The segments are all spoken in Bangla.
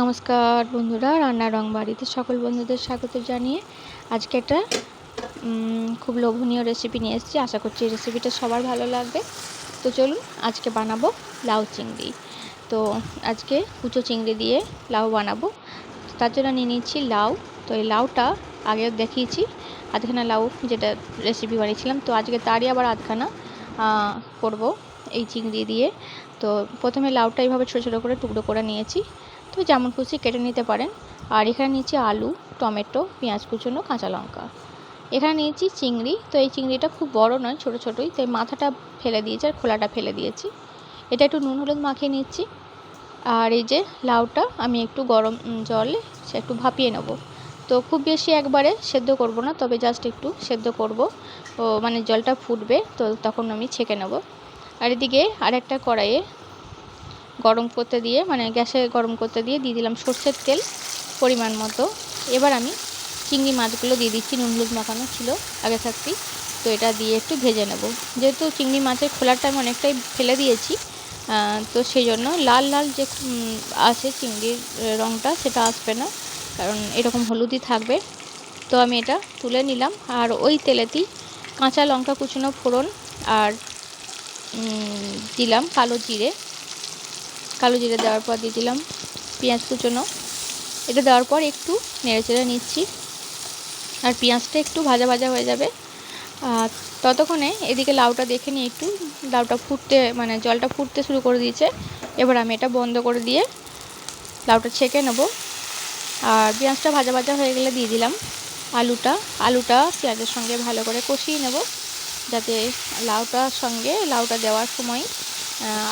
নমস্কার বন্ধুরা রান্না রং বাড়িতে সকল বন্ধুদের স্বাগত জানিয়ে আজকে একটা খুব লোভনীয় রেসিপি নিয়ে এসেছি। আশা করছি এই রেসিপিটা সবার ভালো লাগবে। তো চলুন, আজকে বানাবো লাউ চিংড়ি। তো আজকে কুচো চিংড়ি দিয়ে লাউ বানাবো। তার জন্য নিয়ে নিচ্ছি লাউ। তো এই লাউটা আগে দেখিয়েছি, আধখানা লাউ যেটা রেসিপি বানিয়েছিলাম। তো আজকে তারই আবার আধখানা করব এই চিংড়ি দিয়ে। তো প্রথমে লাউটা এইভাবে ছোটো ছোটো করে টুকরো করে নিয়েছি। তো যেমন খুশি কেটে নিতে পারেন। আর এখানে নিয়েছি আলু, টমেটো, পেঁয়াজ কুচনো, কাঁচা লঙ্কা। এখানে নিয়েছি চিংড়ি। তো এই চিংড়িটা খুব বড় নয়, ছোট ছোটোই। তাই মাথাটা ফেলে দিয়েছি আর খোলাটা ফেলে দিয়েছি। এটা একটু নুন হলুদ মাখিয়ে নিচ্ছি। আর এই যে লাউটা আমি একটু গরম জলে সে একটু ভাপিয়ে নেব। তো খুব বেশি একবারে সেদ্ধ করব না, তবে জাস্ট একটু সেদ্ধ করব। ও মানে জলটা ফুটবে, তো তখন আমি ছেঁকে নেব। আর এদিকে আরেকটা কড়াইয়ে গরম করতে দিয়ে মানে গ্যাসে গরম করতে দিয়ে দিয়ে দিলাম সর্ষের তেল পরিমাণ মতো। এবার আমি চিংড়ি মাছগুলো দিয়ে দিচ্ছি, নুন হলুদ মাখানো ছিল, আগে থাকতেই। তো এটা দিয়ে একটু ভেজে নেব। যেহেতু চিংড়ি মাছের খোলাটা আমি অনেকটাই ফেলে দিয়েছি তো সেই জন্য লাল লাল যে আছে চিংড়ির রঙটা সেটা আসবে না, কারণ এরকম হলুদই থাকবে। তো আমি এটা তুলে নিলাম, আর ওই তেলেতেই কাঁচা লঙ্কা কুচনো ফোড়ন আর দিলাম কালো জিরে। কালো জিরে দেওয়ার পর দিয়ে দিলাম পেঁয়াজ কুচোনো। এটা দেওয়ার পর একটু নেড়ে চেড়ে নিচ্ছি। আর পেঁয়াজটা একটু ভাজা ভাজা হয়ে যাবে। আর ততক্ষণে এদিকে লাউটা দেখে নিয়ে একটু লাউটা ফুটতে মানে জলটা ফুটতে শুরু করে দিয়েছে। এবার আমি এটা বন্ধ করে দিয়ে লাউটা ছেঁকে নেব। আর পেঁয়াজটা ভাজা ভাজা হয়ে গেলে দিয়ে দিলাম আলুটা। আলুটা পেঁয়াজের সঙ্গে ভালো করে কষিয়ে নেব, যাতে লাউটার সঙ্গে লাউটা দেওয়ার সময়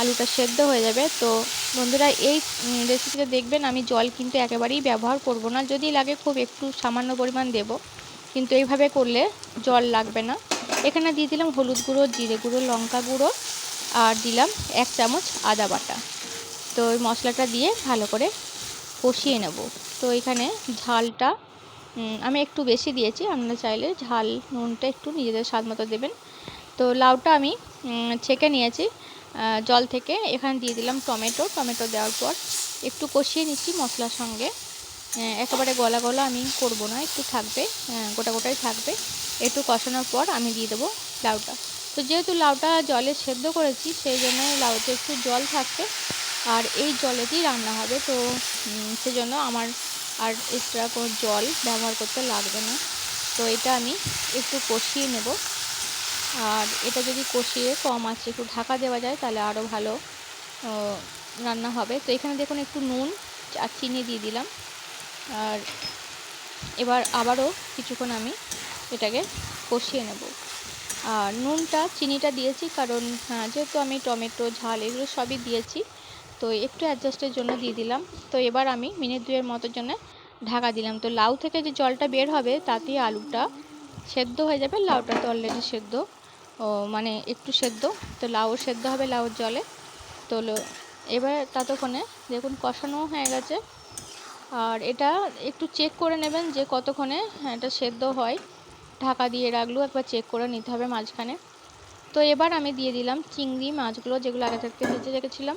আলুটা সেদ্ধ হয়ে যাবে। তো বন্ধুরা, এই রেসিপিটা দেখবেন, আমি জল কিন্তু একেবারেই ব্যবহার করব না। যদি লাগে খুব একটু সামান্য পরিমাণ দেব, কিন্তু এইভাবে করলে জল লাগবে না। এখানে দিয়ে দিলাম হলুদ গুঁড়ো, জিরে গুঁড়ো, লঙ্কা গুঁড়ো, আর দিলাম এক চামচ আদা বাটা। তো ওই মশলাটা দিয়ে ভালো করে কষিয়ে নেব। তো এখানে ঝালটা আমি একটু বেশি দিয়েছি, আপনারা চাইলে ঝাল, নুনটা একটু নিজেদের স্বাদ মতো দেবেন। তো লাউটা আমি ছেঁকে নিয়েছি। জল থেকে এখানে দিয়ে দিলাম টমেটো। টমেটো দেওয়ার পর একটু কষিয়ে নিচ্ছি মশলার সঙ্গে। একেবারে গলা গলা আমি করব না, একটু থাকবে গোটা গোটাই থাকবে। একটু কষানোর পর আমি দিয়ে দেবো লাউটা। তো যেহেতু লাউটা জলে সেদ্ধ করেছি, সেই জন্য লাউতে একটু জল থাকবে আর এই জলেতেই রান্না হবে। তো সেজন্য আমার আর এক্সট্রা কোনো জল ব্যবহার করতে লাগবে না। তো এটা আমি একটু কষিয়ে নেব। আর এটা যদি কষিয়ে কম আছে একটু ঢাকা দেওয়া যায় তাহলে আরও ভালো রান্না হবে। তো এখানে দেখুন একটু নুন আর চিনি দিয়ে দিলাম। আর এবার আবারও কিছুক্ষণ আমি এটাকে কষিয়ে নেব। আর নুনটা চিনিটা দিয়েছি কারণ হ্যাঁ, যেহেতু আমি টমেটো ঝাল এগুলো সবই দিয়েছি তো একটু অ্যাডজাস্টের জন্য দিয়ে দিলাম। তো এবার আমি মিনিট দুয়ের মতোর জন্য ঢাকা দিলাম। তো লাউ থেকে যে জলটা বের হবে তাতেই আলুটা সেদ্ধ হয়ে যাবে। লাউটা তো অলরেডি সেদ্ধ। মানে একটু সেদ্ধ, তো লাউ সেদ্ধ হবে লাউর জলে। তো এবার ততক্ষণে দেখুন কষানো হয়ে গেছে। আর এটা একটু চেক করে নেবেন যে কতক্ষণে এটা সেদ্ধ হয়। ঢাকা দিয়ে রাখলেও একবার চেক করে নিতে হবে মাঝখানে। তো এবার আমি দিয়ে দিলাম চিংড়ি মাছগুলো, যেগুলো আগে থাকতে ভেজে রেখেছিলাম।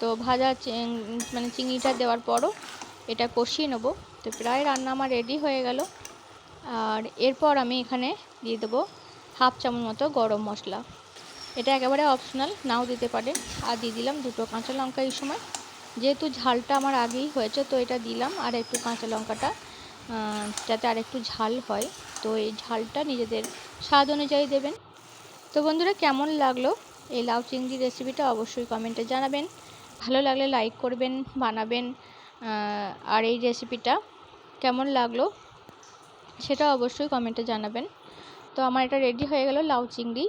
তো ভাজা মানে চিংড়িটা দেওয়ার পরও এটা কষিয়ে নেব। তো প্রায় রান্না আমার রেডি হয়ে গেল। আর এরপর আমি এখানে দিয়ে দেবো হাফ চামচ মতো গরম মশলা। এটা একেবারে অপশনাল নাও দিতে পারেন। আর দিয়ে দিলাম দুটো কাঁচা লঙ্কা এই সময়। যেহেতু ঝালটা আমার আগেই হয়েছে, তো এটা দিলাম। আর একটু কাঁচা লঙ্কাটা যাতে আর একটু ঝাল হয়। তো এই ঝালটা নিজেদের স্বাদ অনুযায়ী দেবেন। তো বন্ধুরা, কেমন লাগল এই লাউ চিংড়ি রেসিপিটা অবশ্যই কমেন্টে জানাবেন। ভালো লাগলে লাইক করবেন, বানাবেন আর এই রেসিপিটা কেমন লাগল সেটা অবশ্যই কমেন্টে জানাবেন। তো আমার এটা রেডি হয়ে গেল লাউ চিংড়ি।